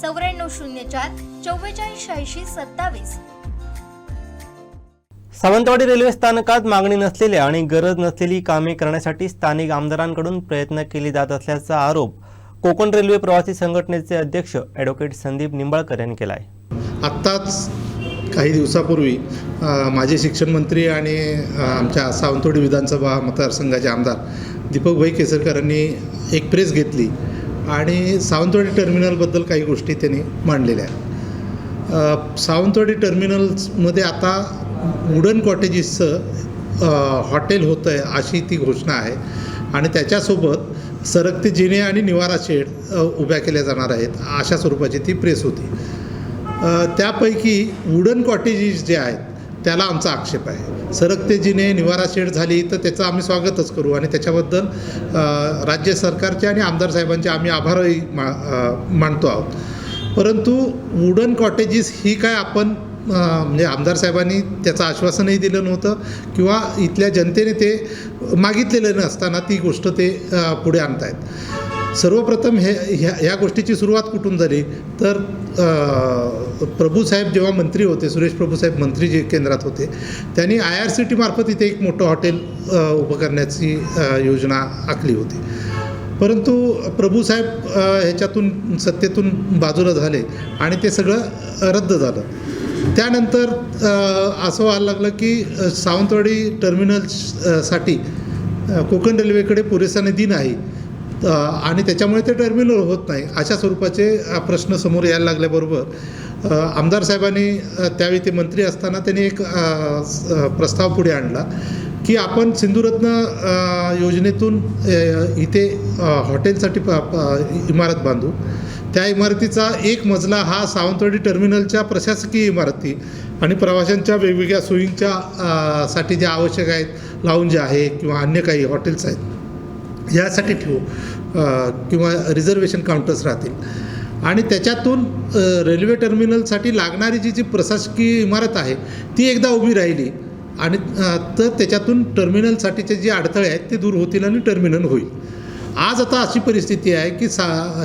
चौऱ्याण्णव शून्य चार चव्वेचाळीस शहाऐंशी सत्तावीस. सावंतवाडी रेल्वे स्थानकात मागणी नसलेल्या आणि गरज नसलेली कामे करण्यासाठी स्थानिक आमदारांकडून प्रयत्न केले जात असल्याचा आरोप कोकण रेल्वे प्रवासी संघटनेचे अध्यक्ष ॲडव्होकेट संदीप निंबाळकर यांनी केला आहे आत्ताच काही दिवसापूर्वी माजी शिक्षण मंत्री आणि आमच्या सावंतवाडी विधानसभा मतदारसंघाचे आमदार दीपकभाई केसरकर यांनी एक प्रेस घेतली. आणि सावंतवाडी टर्मिनलबद्दल काही गोष्टी त्यांनी मांडलेल्या आहेत. सावंतवाडी टर्मिनल्समध्ये आता वुडन कॉटेजेसचं हॉटेल होतं आहे अशी ती घोषणा आहे. आणि त्याच्यासोबत सरकते जिने आणि निवारा शेड उभ्या केल्या जाणार आहेत अशा स्वरूपाची ती प्रेस होती. त्यापैकी वुडन कॉटेजेस जे आहेत त्याला आमचा आक्षेप आहे. सरकतेजीने निवारा शेड झाली तर त्याचं आम्ही स्वागतच करू आणि त्याच्याबद्दल राज्य सरकारचे आणि आमदार साहेबांचे आम्ही आभारही मा मानतो आहोत. परंतु वुडन कॉटेजेस ही काय आपण म्हणजे आमदार साहेबांनी त्याचं आश्वासनही दिलं नव्हतं किंवा इथल्या जनतेने ते मागितलेलं नसताना ती गोष्ट ते पुढे पुढे आणतायत. सर्वप्रथम हे ह्या ह्या गोष्टीची सुरुवात कुठून झाली? तर प्रभूसाहेब जेव्हा मंत्री होते सुरेश प्रभूसाहेब मंत्री जे केंद्रात होते त्यांनी आय आर सी टीमार्फत इथे एक मोठं हॉटेल उभं करण्याची योजना आखली होती. परंतु प्रभूसाहेब ह्याच्यातून सत्तेतून बाजूला झाले आणि ते सगळं रद्द झालं. त्यानंतर असं व्हायला लागलं की सावंतवाडी टर्मिनल्ससाठी कोकण रेल्वेकडे पुरेसा निधी नाही. आणि त्याच्यामुळे ते टर्मिनल होत नाही. अशा स्वरूपाचे प्रश्न समोर यायला लागल्याबरोबर आमदार साहेबांनी त्यावेळी ते मंत्री असताना त्यांनी एक प्रस्ताव पुढे आणला की आपण सिंधुरत्न योजनेतून इथे हॉटेलसाठी प इमारत बांधू. त्या इमारतीचा एक मजला हा सावंतवाडी टर्मिनलच्या प्रशासकीय इमारती आणि प्रवाशांच्या वेगवेगळ्या सोयींच्या साठी ज्या आवश्यक आहेत लाऊंज आहे किंवा अन्य काही हॉटेल्स आहेत. यासाठी ठेवू किंवा रिझर्वेशन काउंटर्स राहतील. आणि त्याच्यातून रेल्वे टर्मिनलसाठी लागणारी जी जी प्रशासकीय इमारत आहे ती एकदा उभी राहिली आणि तर त्याच्यातून टर्मिनलसाठीचे जे अडथळे आहेत ते दूर होतील आणि टर्मिनल होईल. आज आता अशी परिस्थिती आहे की सा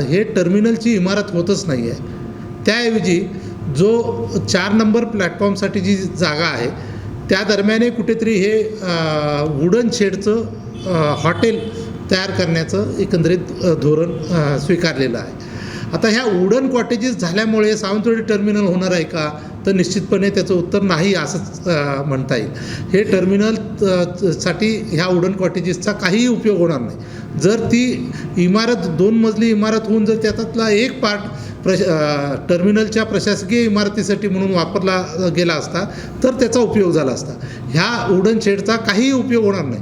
हे टर्मिनलची इमारत होतच नाही आहे त्याऐवजी जो चार नंबर प्लॅटफॉर्मसाठी जी जागा आहे त्या दरम्यानही कुठेतरी हे वुडन शेडचं हॉटेल तयार करण्याचं एकंदरीत धोरण स्वीकारलेलं आहे. आता ह्या वुडन कॉटेजेस झाल्यामुळे सावंतवाडी टर्मिनल होणार आहे का? तर निश्चितपणे त्याचं उत्तर नाही असंच म्हणता येईल. हे टर्मिनलसाठी ह्या वुडन कॉटेजेसचा काहीही उपयोग होणार नाही. जर ती इमारत दोन मजली इमारत होऊन जर त्यातला एक पार्ट प्रश टर्मिनलच्या प्रशासकीय इमारतीसाठी म्हणून वापरला गेला असता तर त्याचा उपयोग झाला असता. ह्या वुडन शेडचा काहीही उपयोग होणार नाही.